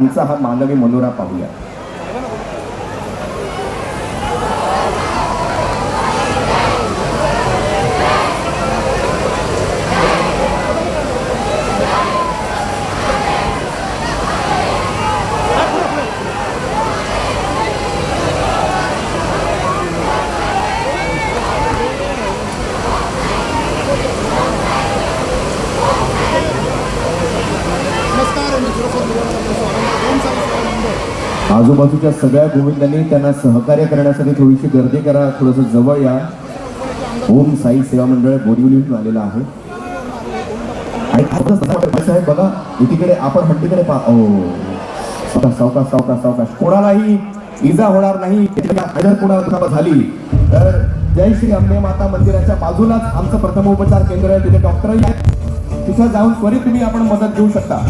त्यांचा हा मानवी मनोरा पाहूया. नमस्कार मी सुरक्षित निवडणूक स्वागत ओम साई सेवा मंडळ आजूबाजूच्या सगळ्या गोविंदांनी त्यांना सहकार्य करण्यासाठी थोडीशी गर्दी करा थोडंसं जवळ या. ओम साई सेवा मंडळ बोरिवलीहून आलेलं आहे. आणि आता साहेब बघा एकीकडे आपण हट्टीकडे पा सावकाश सावकाश सावकाश सावकाश. कोणालाही इजा होणार नाही. जर कोणाला झाली? तर जय श्री अंबे माता मंदिराच्या बाजूलाच आमचं प्रथमोपचार केंद्र आहे. तिथे डॉक्टरही आहेत. तिथं जाऊन त्वरित तुम्ही आपण मदत घेऊ शकता.